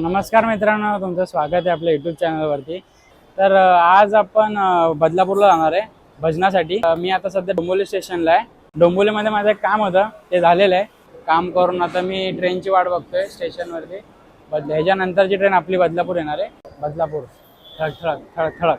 नमस्कार मित्रांनो तुमचं स्वागत आहे आपल्या युट्यूब चॅनलवरती तर आज आपण बदलापूरला जाणार आहे भजनासाठी. मी आता सध्या डोंबोली स्टेशनला आहे. डोंबोलीमध्ये माझं एक काम होतं ते झालेलं आहे. काम करून आता मी ट्रेनची वाट बघतोय स्टेशनवरती. बदल ह्याच्यानंतरची ट्रेन आपली बदलापूर येणार आहे. बदलापूर. ठळक ठळक ठळक ठळक.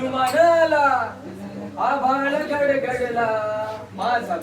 हनुमानाला आभाळ गडगडला माझा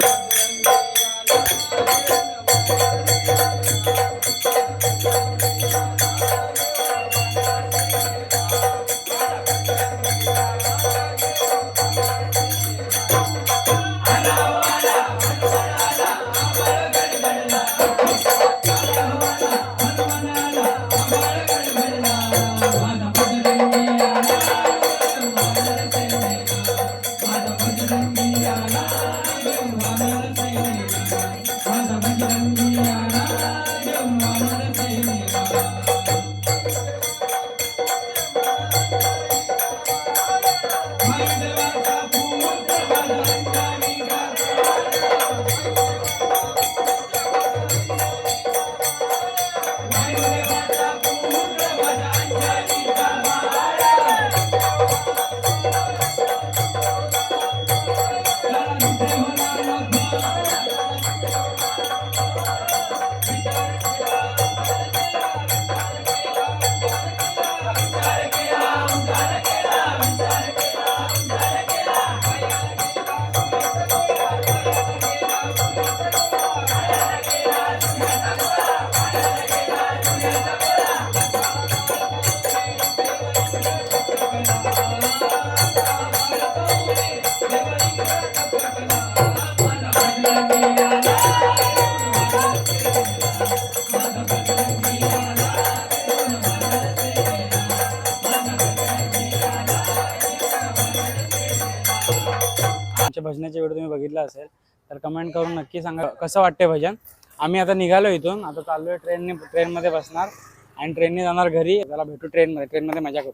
भजनाचे व्हिडिओ तुम्ही बघितला असेल तर कमेंट करून नक्की सांगा कसं वाटते भजन. आम्ही आता निघालो इथून आता चाललोय ट्रेनने ट्रेनमध्ये बसणार आणि ट्रेनने जाणार घरी. त्याला भेटू ट्रेनमध्ये ट्रेनमध्ये मजा करू.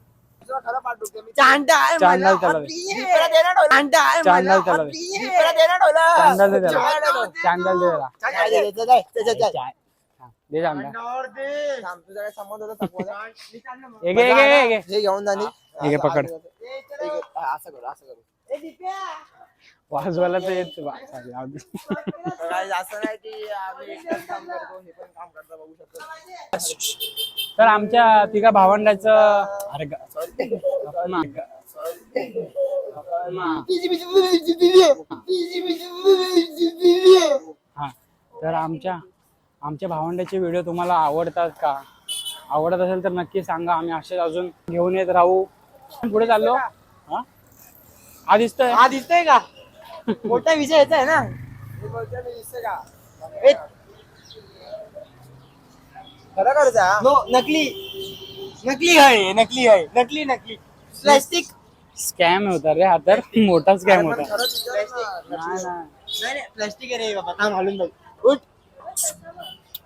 घेऊन जाणी पकड. असं करू असं करू. वाजवायला तर येत असं नाही की आम्ही एकटाच काम करतो हे पण काम करता बघू शकतो. तर आमच्या तिघा भावंडाचं अरे. हा. तर आमच्या आमच्या भावंडाचे व्हिडिओ तुम्हाला आवडतात का? आवडत असेल तर नक्की सांगा. आम्ही असेच अजून घेऊन येत राहू. पुढे चाललो. हा? हा दिसतोय हा दिसतोय का? मोठा विषय याचा आहे ना? ए, खरं नो नकली. नकली आहे नकली आहे. नकली नकली. प्लास्टिक स्कॅम होता रे हा तर मोठा स्कॅम होता. प्लास्टिक नाही नाही. प्लास्टिक आहे रे बाबा थांब हालून बघ. उठ.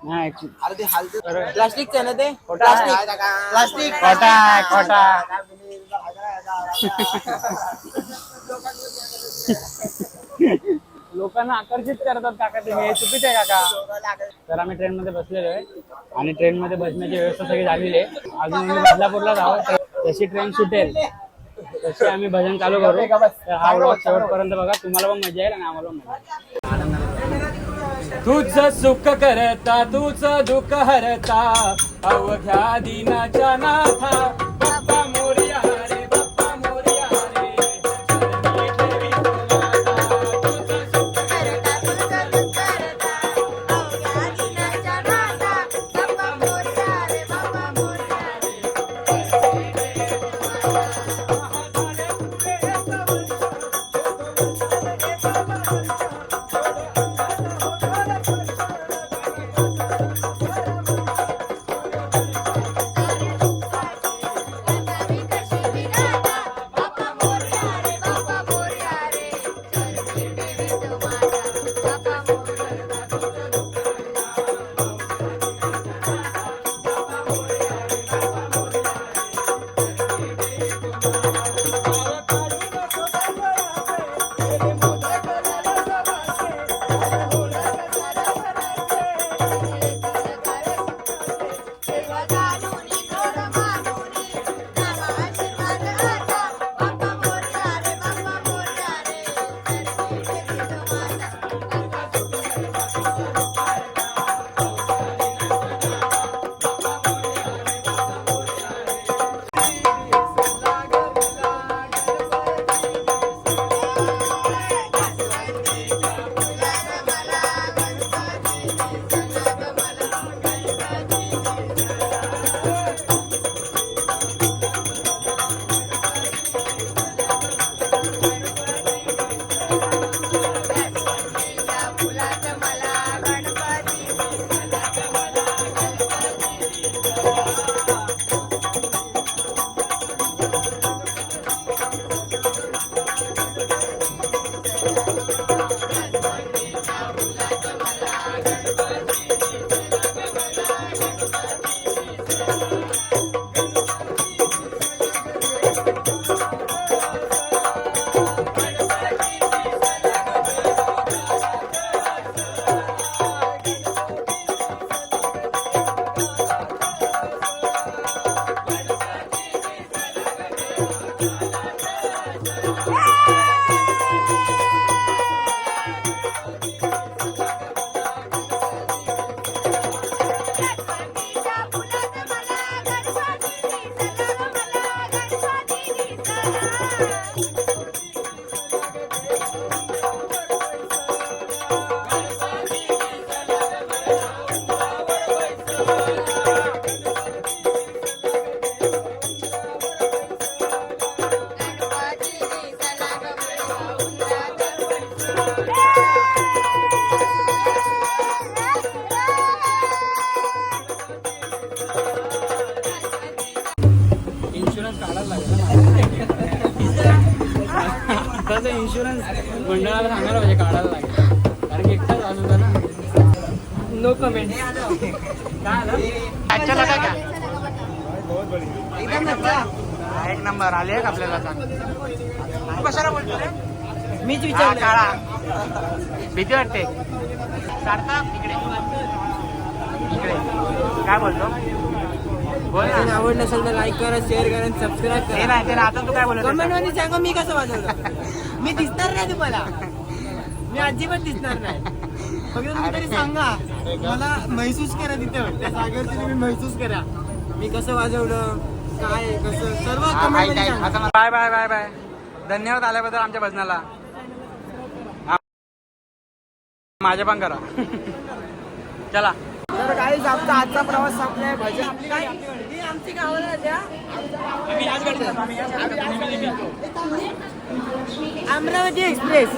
नाही. अरे ते हालते. प्लास्टिकच आहे ना ते? खोटं. आहे. प्लास्टिक खोटा आहे, खोटा. लोकांना आकर्षित करतात काका तुम्ही. हे चुकीचं आहे काका. तर आम्ही ट्रेन मध्ये बसलेलो आहे. आणि ट्रेन मध्ये बसण्याची व्यवस्था सगळी झालेली आहे. अजून आम्ही बदलापूरला आहोत. जशी ट्रेन सुटेल तशी आम्ही भजन चालू करू. तर हा व्लॉग शेवटपर्यंत बघा. तुम्हाला पण मजा येईल आणि आम्हाला पण मजा तुझ सुख करता तुझ दुःख हरता. अवघ्या दिनाच्या नाथा. मंडळाला सांगायला पाहिजे काढायला लागेल. कारण की एकटाच वाजवता ना. नो कमेंट काय का? एक नंबर. आले का आपल्याला सांग तू कशाला बोलतो मीच विचारलं काळा भीती वाटते. सार्थक इकडे. इकडे. काय बोलतो? ना आवडलं असेल तर लाईक करा शेअर करा सबस्क्राईब ते करा. नाही ते नाही आता तू काय बोलत कमेंट होता? मध्ये सांगा मी कसं वाजवलं मी दिसणार नाही तुम्हाला. मी अजिबात दिसणार नाही. फक्त तुम्ही तरी सांगा. मला महसूस करा तिथं. त्या जागेवरती तुम्ही महसूस करा. मी कसं वाजवलं काय कसं सर्व हा, कमेंट ऐक, मध्ये ऐक. सांगा. आता मला- बाय बाय बाय बाय. धन्यवाद आल्याबद्दल आमच्या भजनाला. माझ्या पण करा. चला. तर काही आमचा आजचा प्रवास संपलाय. भजन काय ही आमची गावाला द्या अमरावती एक्सप्रेस.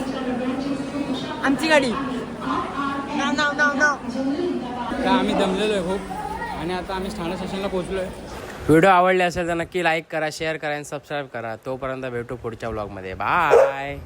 आमची गाडी. नाव नाव नाव नाव. तर आम्ही दमलेलो आहे खूप. आणि आता आम्ही ठाणे स्टेशनला पोहोचलो आहे व्हिडिओ आवडले असेल तर नक्की लाईक करा शेअर करा आणि सबस्क्राईब करा. तोपर्यंत भेटू पुढच्या ब्लॉगमध्ये बाय